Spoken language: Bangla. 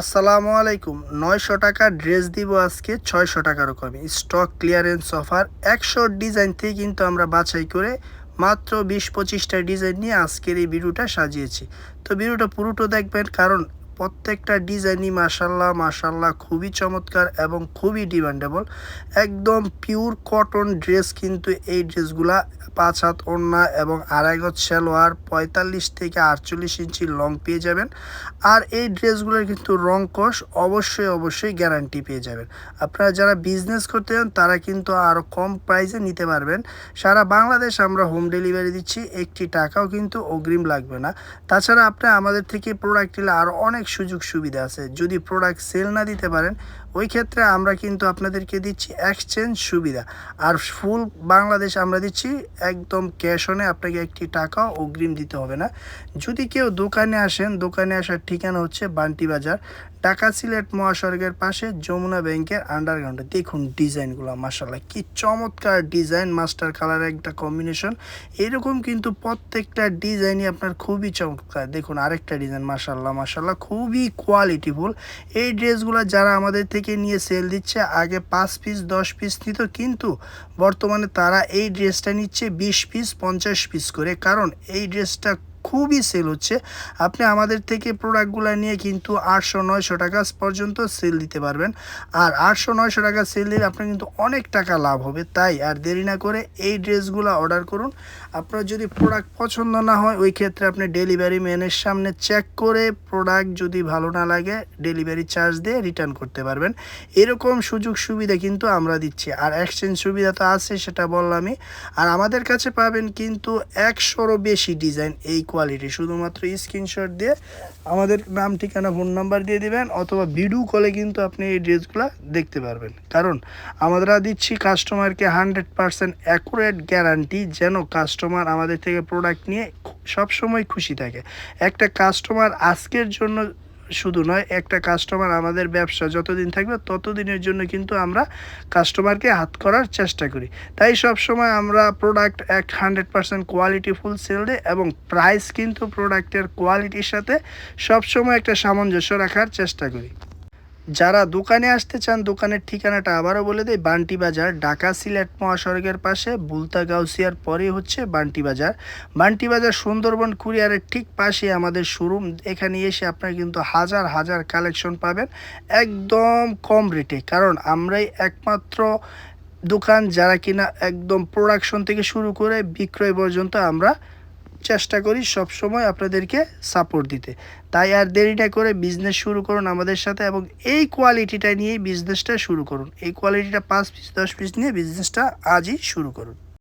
আসসালামু আলাইকুম। নয়শো টাকা ড্রেস দিব আজকে, ছয়শো টাকার কমে স্টক ক্লিয়ারেন্স অফার। একশো ডিজাইন থেকে কিন্তু আমরা বাছাই করে মাত্র বিশ পঁচিশটা ডিজাইন নিয়ে আজকের এই ভিডিওটা সাজিয়েছি। তো ভিডিওটা পুরোটা দেখবেন, কারণ প্রত্যেকটা ডিজাইনই মাসাল্লাহ মাসাল্লাহ খুবই চমৎকার এবং খুবই ডিমান্ডেবল। একদম পিওর কটন ড্রেস কিন্তু এই ড্রেসগুলা পাঁচ হাত ওড়না এবং আড়াই গজ সালোয়ার পঁয়তাল্লিশ থেকে আটচল্লিশ ইঞ্চি লং পেয়ে যাবেন। আর এই ড্রেসগুলোর কিন্তু রং কষ অবশ্যই অবশ্যই গ্যারান্টি পেয়ে যাবেন। আপনারা যারা বিজনেস করতে চান, তারা কিন্তু আরও কম প্রাইসে নিতে পারবেন। সারা বাংলাদেশ আমরা হোম ডেলিভারি দিচ্ছি, একটি টাকাও কিন্তু অগ্রিম লাগবে না। তাছাড়া আপনি আমাদের থেকে প্রোডাক্ট নিলে আরও অনেক সুযোগ সুবিধা আছে। যদি প্রোডাক্ট সেল না দিতে পারেন, ওই ক্ষেত্রে আমরা কিন্তু আপনাদেরকে দিচ্ছি এক্সচেঞ্জ সুবিধা। আর ফুল বাংলাদেশ আমরা দিচ্ছি একদম ক্যাশ অনে আপনাকে একটি টাকা অগ্রিম দিতে হবে না। যদি কেউ দোকানে আসেন, দোকানে আসার ঠিকানা হচ্ছে বান্টি বাজার। ঢাকা সিলেট মহাসড়কের পাশে যমুনা ব্যাংকের আন্ডারগ্রাউন্ডে দেখুন ডিজাইনগুলো মাসাল্লাহ কি চমৎকার ডিজাইন, মাস্টার কালার একটা কম্বিনেশন এরকম কিন্তু প্রত্যেকটা ডিজাইনই আপনার খুবই চমৎকার। দেখুন আরেকটা ডিজাইন মাসাল্লাহ মাসাল্লাহ খুবই কোয়ালিটিফুল এই ড্রেসগুলো যারা আমাদের থেকে নিয়ে সেল দিচ্ছে, আগে পাঁচ পিস দশ পিস নিত, কিন্তু বর্তমানে তারা এই ড্রেসটা নিচ্ছে বিশ পিস পঞ্চাশ পিস করে। কারণ এই ড্রেসটা খুবই সেল হচ্ছে। আপনি আমাদের থেকে প্রোডাক্টগুলো নিয়ে কিন্তু আটশো, নয়শো টাকা পর্যন্ত সেল দিতে পারবেন। আর আটশো, নয়শো টাকা সেল দিলে আপনার কিন্তু অনেক টাকা লাভ হবে। তাই আর দেরি না করে এই ড্রেসগুলো অর্ডার করুন। আপনার যদি প্রোডাক্ট পছন্দ না হয়, ওই ক্ষেত্রে আপনি ডেলিভারি ম্যানের সামনে চেক করে প্রোডাক্ট যদি ভালো না লাগে ডেলিভারি চার্জ দিয়ে রিটার্ন করতে পারবেন। এরকম সুযোগ সুবিধা কিন্তু আমরা দিচ্ছি। আর এক্সচেঞ্জ সুবিধা তো আছে, সেটা বললামই। আর আমাদের কাছে পাবেন কিন্তু একশোরও বেশি ডিজাইন এই কোয়ালিটি শুধুমাত্র স্ক্রিনশট দিয়ে আমাদের নাম, ঠিকানা ফোন নাম্বার দিয়ে দিবেন, অথবা ভিডিও কলে কিন্তু আপনি এই ড্রেসগুলো দেখতে পারবেন। কারণ আমরা দিচ্ছি কাস্টমারকে হান্ড্রেড পারসেন্ট অ্যাকুরেট গ্যারান্টি যেন কাস্টমার আমাদের থেকে প্রোডাক্ট নিয়ে সবসময় খুশি থাকে। একটা কাস্টমার আজকের জন্য শুধু নয়, একটা কাস্টমার আমাদের ব্যবসা যতদিন থাকবে ততদিনের জন্য কিন্তু আমরা কাস্টমারকে হাত করার চেষ্টা করি। তাই সব সময় আমরা প্রোডাক্ট এক hundred percent quality full sale দিই এবং প্রাইস কিন্তু প্রোডাক্টের কোয়ালিটির সাথে সবসময় একটা সামঞ্জস্য রাখার চেষ্টা করি। যারা দোকানে আসতে চান, দোকানের ঠিকানাটা আবারও বলে দেয় বান্টি বাজার, ঢাকা সিলেট মহাসড়কের পাশে বুলতা গাউসিয়ার পরে হচ্ছে বান্টি বাজার। বান্টি বাজার সুন্দরবন কুরিয়ারের ঠিক পাশে আমাদের শোরুম। এখানে এসে আপনারা কিন্তু হাজার হাজার কালেকশন পাবেন, একদম কম রেটে। কারণ আমরাই একমাত্র দোকান যারা কিনা একদম প্রোডাকশন থেকে শুরু করে বিক্রয় পর্যন্ত আমরা চেষ্টা করি সব সময় আপনাদেরকে সাপোর্ট দিতে। তাই আর দেরি না করে বিজনেস শুরু করুন আমাদের সাথে এবং এই কোয়ালিটিটা নিয়েই বিজনেসটা শুরু করুন। এই কোয়ালিটিটা পাঁচ পিস দশ পিস নিয়ে বিজনেসটা আজই শুরু করুন।